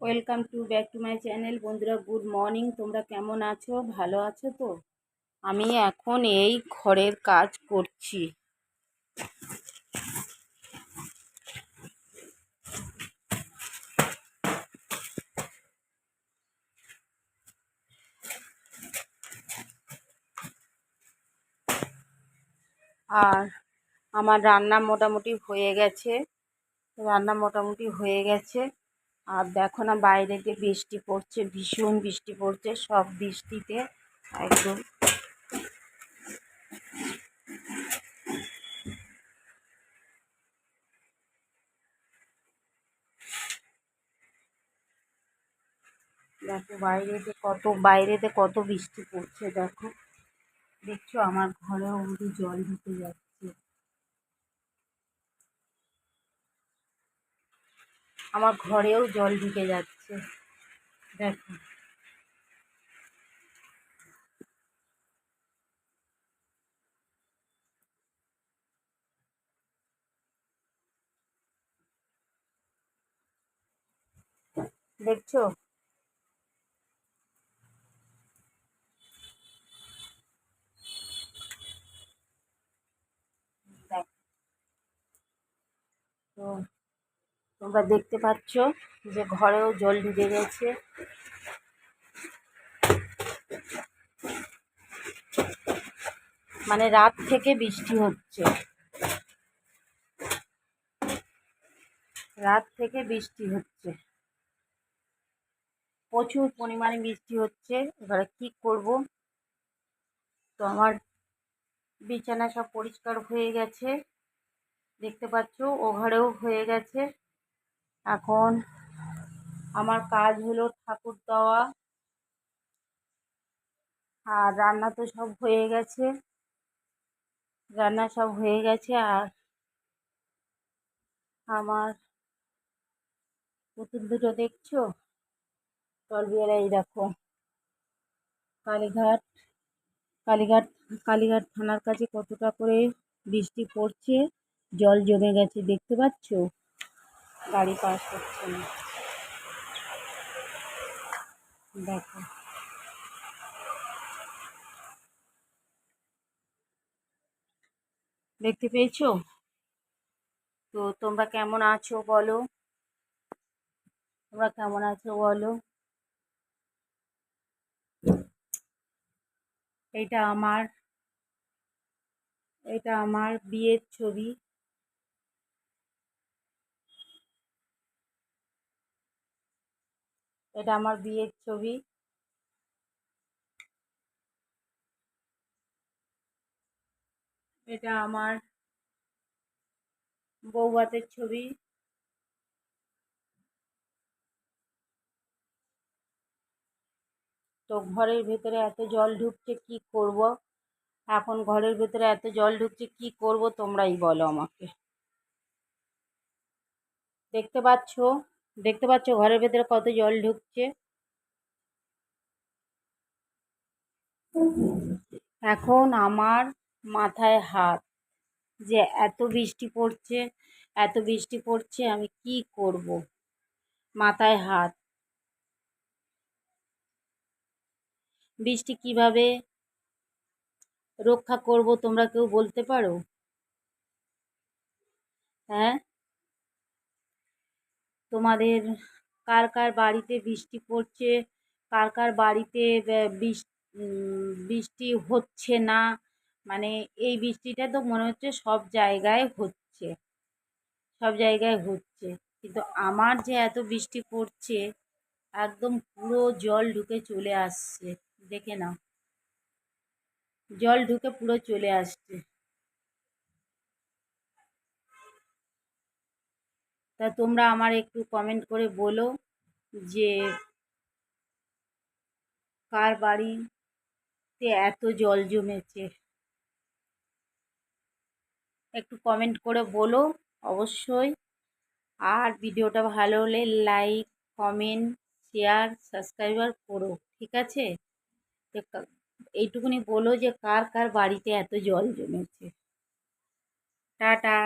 Welcome to back to my channel বন্ধুরা good morning তোমরা কেমন আছো? ভালো আছো তো? আমি এখন এই ঘরের কাজ করছি। আর আমার রান্না মোটামুটি হয়ে গেছে। রান্না মোটামুটি হয়ে গেছে। আর দেখো না বাইরে যে বৃষ্টি পড়ছে, ভীষণ বৃষ্টি পড়ছে, সব বৃষ্টিতে একদম। দেখো বাইরেতে কত বাইরেতে কত বৃষ্টি পড়ছে, দেখো। দেখছ আমার ঘরে অবধি জল ঢুকে যাচ্ছে। আমার ঘরেও জল ঢুকে যাচ্ছে। দেখো। দেখছ তো তোমরা দেখতে পাচ্ছ যে ঘরেও জল ঢুকে গেছে। মানে রাত থেকে বৃষ্টি হচ্ছে। রাত থেকে বৃষ্টি হচ্ছে। প্রচুর পরিমাণে বৃষ্টি হচ্ছে। এবারে কি করব? তো আমার বিছানা সব পরিষ্কার হয়ে গেছে। দেখতে পাচ্ছ, ও ঘরেও হয়ে গেছে। এখন আমার কাজ হলো ঠাকুর দেওয়া আর রান্না তো সব হয়ে গেছে। রান্না সব হয়ে গেছে আর আমার পুতুল দুটো দেখছ? টলবিয়ারা এই দেখো। কালীঘাট কালীঘাট কালীঘাট থানার কাছে কতটা করে বৃষ্টি পড়ছে? জল জমে গেছে, দেখতে পাচ্ছ? গাড়ি পাস করছে না। দেখো। দেখতে পেয়েছ? তো তোমরা কেমন আছো বলো? তোমরা কেমন আছো বলো? এটা আমার এটা আমার বিয়ের ছবি। এটা আমার বিয়ের ছবি। এটা আমার বৌভাতের ছবি। তো ঘরের ভেতরে এত জল ঢুকছে, কি করব? এখন ঘরের ভেতরে এত জল ঢুকছে, কি করব তোমরাই বলো আমাকে। দেখতে পাচ্ছ? দেখতে পাচ্ছ ঘরের ভেতরে কত জল ঢুকছে। এখন আমার মাথায় হাত যে এত বৃষ্টি পড়ছে, এত বৃষ্টি পড়ছে, আমি কি করব? মাথায় হাত। বৃষ্টি কীভাবে রক্ষা করব তোমরা কেউ বলতে পারো? হ্যাঁ? তোমাদের কার কার বাড়িতে বৃষ্টি পড়ছে? কার কার বাড়িতে বৃষ্টি হচ্ছে না? মানে এই বৃষ্টিটা তো মনে হচ্ছে সব জায়গায় হচ্ছে। সব জায়গায় হচ্ছে। কিন্তু আমার যে এত বৃষ্টি পড়ছে, একদম পুরো জল ঢুকে চলে আসছে। দেখে নাও। জল ঢুকে পুরো চলে আসছে। তা তোমরা আমার একটু কমেন্ট করে বলো যে কার বাড়িতে এত জল জমেছে? একটু কমেন্ট করে বলো অবশ্যই। আর ভিডিওটা ভালো হলে লাইক কমেন্ট শেয়ার সাবস্ক্রাইবার করো, ঠিক আছে? এইটুকুনি বলো যে কার কার বাড়িতে এত জল জমেছে। টাটা।